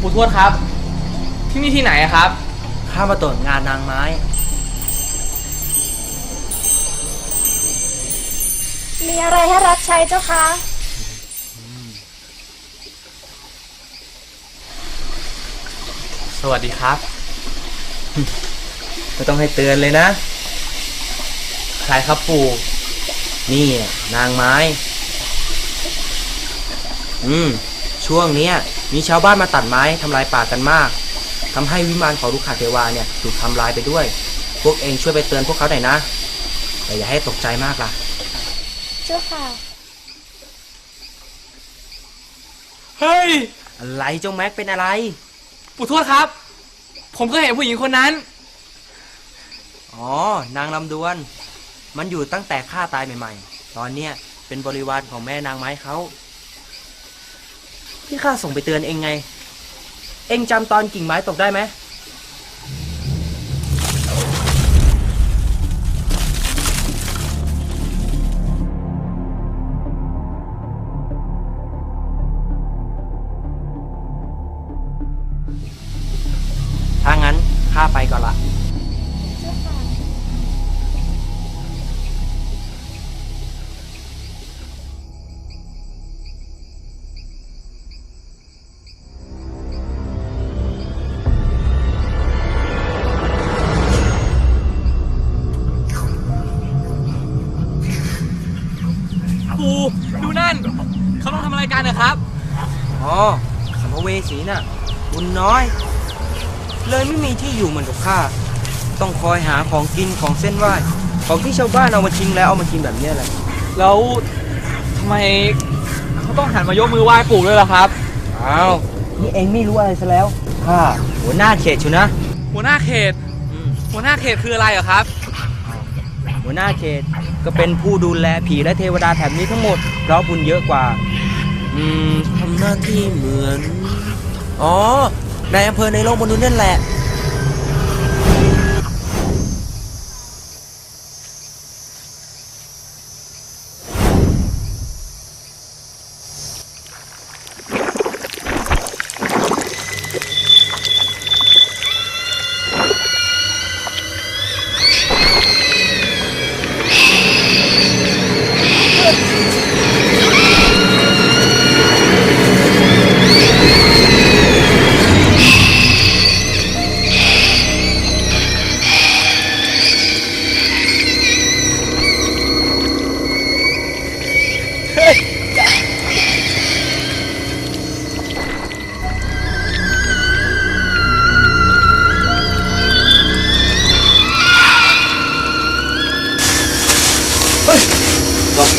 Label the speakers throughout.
Speaker 1: ปู่ทวดครับ ที่นี่ที่ไหนอะครับ
Speaker 2: ข้ามาตรวจงานนางไม้
Speaker 3: มีอะไรให้รับใช้เจ้าคะ
Speaker 1: สวัสดีครับ
Speaker 2: ไม่ต้องให้เตือนเลยนะ
Speaker 1: ใครครับปู่
Speaker 2: นี่นางไม้ อืม ช่วงเนี้ยมีชาวบ้านมาตัดไม้ทำลายป่ากันมากทำให้วิมานของลูกขาเทวาเนี่ยถูกทำลายไปด้วย พวกเองช่วยไปเตือนพวกเขาหน่อยนะ แต่อย่าให้ตกใจมากล่ะ
Speaker 3: เจ้าค่ะ
Speaker 1: เฮ้ย
Speaker 2: อะไรเจ้าแม็กเป็นอะไร
Speaker 1: ปู่ทวดครับ ผมก็เห็นผู้หญิงคนนั้น
Speaker 2: อ๋อ นางลำดวน มันอยู่ตั้งแต่ข้าตายใหม่ ๆ ตอนเนี้ยเป็นบริวารของแม่นางไม้เขา ที่ข้าส่งไปเตือนเองไง เองจำตอนกิ่งไม้ตกได้ไหมถ้างั้นข้าไปก่อนละ
Speaker 3: เขา
Speaker 1: ต้องทำอะไรกันนะครับ
Speaker 2: อ๋อสัมภเวสีน่ะ บุญน้อย เลยไม่มีที่อยู่เหมือนกับข้า ต้องคอยหาของกินของเส้นไหว้ ของที่ชาวบ้านเอามาทิ้งแล้วเอามากินแบบเนี้ยแหละ
Speaker 1: แล้วทำไมเขาต้องหันมายกมือไหว้ปู่ด้วยล่ะครับ
Speaker 2: อ้าว นี่เองไม่รู้อะไรซะแล้วข้าหัวหน้าเขตชูนะ
Speaker 1: หัวหน้าเขต
Speaker 2: อืม
Speaker 1: หัวหน้าเขตคืออะไรเหรอครับ
Speaker 2: หัวหน้าเขตก็เป็นผู้ดูแลผีและเทวดาแถบนี้ทั้งหมดเพราะบุญเยอะกว่า อืมทำหน้าที่เหมือน อ๋อ ในอำเภอในโลกมนุษย์นั่นแหละ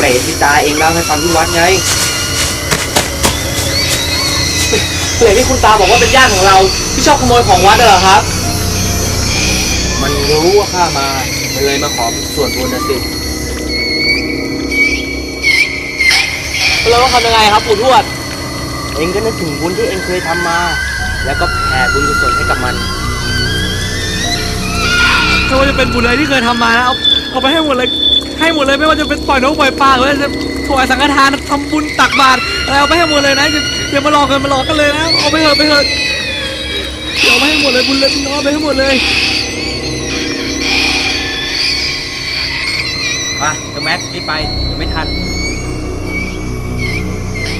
Speaker 2: เปรตที่ตาเองเล่าให้ฟังที่วัดไง
Speaker 1: เปลที่คุณตาบอกว่าเป็นญาติของเรา ที่ชอบขโมยของวัดเหรอครับ
Speaker 2: มันรู้ว่าข้ามามันเลยมาขอส่วนบุญนะสิ
Speaker 1: แล้วทำยังไงครับปู่ทวด
Speaker 2: เองก็นึกถึงบุญที่เองเคยทำมา แล้วก็แผ่บุญกุศลให้กับมัน
Speaker 1: ไม่ว่าจะเป็นบุญอะไรที่เคยทำมานะเอาเอาไปให้หมดเลย ให้หมดเลยไม่ว่าจะเป็นปล่อยนกปล่อยปลาหรือว่าจะถวายสังฆทานทำบุญตักบาตรอะไรเอาไปให้หมดเลยนะอย่าอย่ามาหลอกกันมาหลอกกันเลยนะเอาไปเถอะไปเถอะเอาไปให้หมดเลยบุญเลยบุญน้องเอาไปให้หมดเลย
Speaker 2: ไปเจ้าแมทรีบไปเดี๋ยวไม่ทัน